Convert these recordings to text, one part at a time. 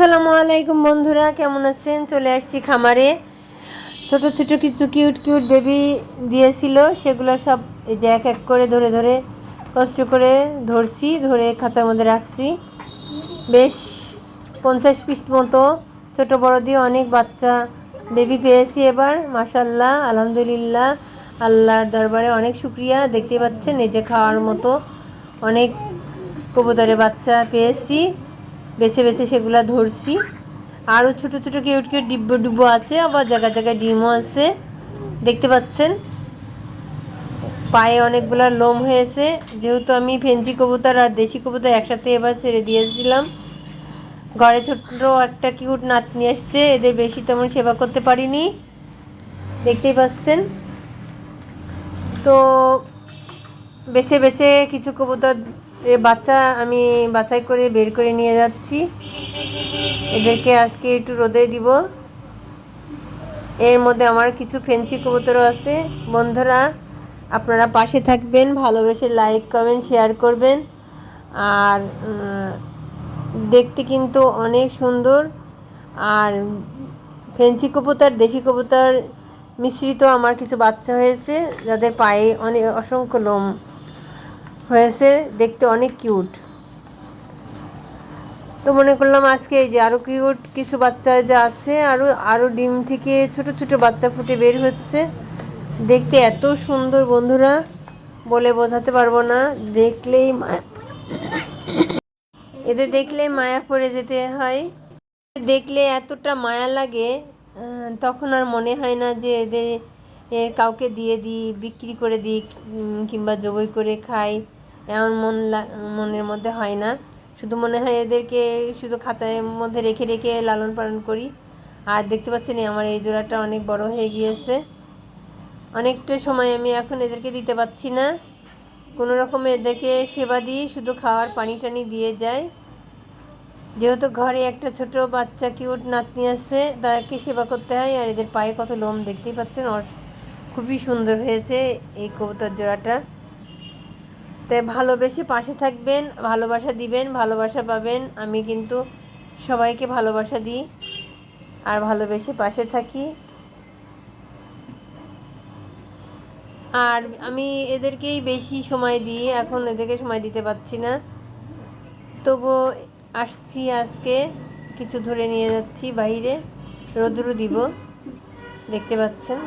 আসসালামু আলাইকুম বন্ধুরা, কেমন আছেন? চলে আসছি খামারে। ছোট ছোট কিছু কিউট কিউট বেবি দিয়েছিল, সেগুলো সব এই যে এক এক করে ধরে ধরে কষ্ট করে ধরছি, ধরে খাঁচার মধ্যে রাখছি। বেশ পঞ্চাশ পিস মতো ছোট বড় দিয়ে অনেক বাচ্চা বেবি পেয়েছি এবার মাসাল্লাহ আলহামদুলিল্লাহ। আল্লাহর দরবারে অনেক শুক্রিয়া। দেখতে পাচ্ছেন, এই যে খাওয়ার মতো অনেক কবুতরের বাচ্চা পেয়েছি। বেছে বেছে সেগুলা ধরছি। আরও ছোট ছোট কিউট কিউট ডিব্বো ডুব্বো আছে, আবার জায়গায় জায়গায় ডিমও আছে। দেখতে পাচ্ছেন? পায়ে অনেকগুলো লোম হয়েছে। যেহেতু আমি ফেঞ্চি কবুতর আর দেশি কবুতর একসাথে এবার ছেড়ে দিয়েছিলাম ঘরে ছোট্ট একটা কিউট নাতনি আসছে এদের বেশি তেমন সেবা করতে পারিনি। দেখতেই পাচ্ছেন? তো বেছে বেছে কিছু কবুতর এ বাচ্চা আমি বাছাই করে বের করে নিয়ে যাচ্ছি। এদেরকে আজকে একটু রোদে দিব। এর মধ্যে আমার কিছু ফেন্সি কবুতরও আছে। বন্ধুরা, আপনারা পাশে থাকবেন, ভালোবেসে লাইক কমেন্ট শেয়ার করবেন। আর দেখতে কিন্তু অনেক সুন্দর। আর ফেন্সি কবুতর, দেশি কবুতর মিশ্রিত আমার কিছু বাচ্চা হয়েছে, যাদের পায়ে অনেক অসংখ্য লোম হয়েছে, দেখতে অনেক কিউট তো মনে করলাম আজকে এই যে আরও কিউট কিছু বাচ্চা যে আছে আরও আরও ডিম থেকে ছোট ছোট বাচ্চা ফুটে বের হচ্ছে। দেখতে এত সুন্দর বন্ধুরা, বলে বোঝাতে পারব না। দেখলেই এদের দেখলে মায়া পড়ে যেতে হয়। দেখলে এতটা মায়া লাগে তখন আর মনে হয় না যে এদের কাউকে দিয়ে দিই, বিক্রি করে দিই কিংবা জবই করে খাই। এমন মন মনের মধ্যে হয় না। শুধু মনে হয় এদেরকে শুধু খাঁচার মধ্যে রেখে রেখে লালন পালন করি। আর দেখতে পাচ্ছেন আমার এই জোড়াটা অনেক বড় হয়ে গিয়েছে। অনেকটা সময় আমি এখন এদেরকে দিতে পারছি না। কোনো রকমে এদেরকে সেবা দিই শুধু খাওয়ার পানি টানি দিয়ে যায়। যেহেতু ঘরে একটা ছোট বাচ্চা কিউট নাতনি আছে, তাকে সেবা করতে হয়। আর এদের পায়ে কত লোম দেখতেই পাচ্ছেন খুবই সুন্দর হয়েছে এই কবুতর জোড়াটা। তাই ভালোবেসে পাশে থাকবেন, ভালোবাসা দিবেন, ভালোবাসা পাবেন। আমি কিন্তু সবাইকে ভালোবাসা দিই আর ভালোবেসে পাশে থাকি। আর আমি এদেরকেই বেশি সময় দিই, এখন এদেরকে সময় দিতে পারছি না। তবু আসছি আজকে, কিছু ধরে নিয়ে যাচ্ছি বাইরে। রোদ্রু দিব, দেখতে পাচ্ছেন?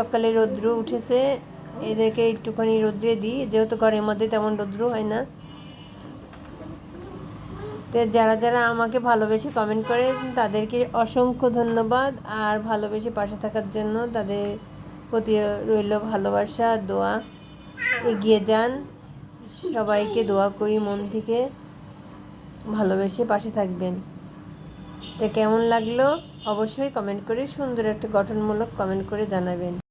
সকালে রৌদ্র উঠেছে। এদেরকে একটুখানি রোদ্রে দিই, যেহেতু ঘরের মধ্যে তেমন রৌদ্র হয় না। তো যারা যারা আমাকে ভালোবেসে কমেন্ট করে, তাদেরকে অসংখ্য ধন্যবাদ। আর ভালোবেসে পাশে থাকার জন্য তাদের প্রতি রইল ভালোবাসা, দোয়া। এগিয়ে যান। সবাইকে দোয়া করি মন থেকে। ভালোবেসে পাশে থাকবেন। তো কেমন লাগল? অবশ্যই কমেন্ট করে সুন্দর একটা গঠনমূলক কমেন্ট করে জানাবেন।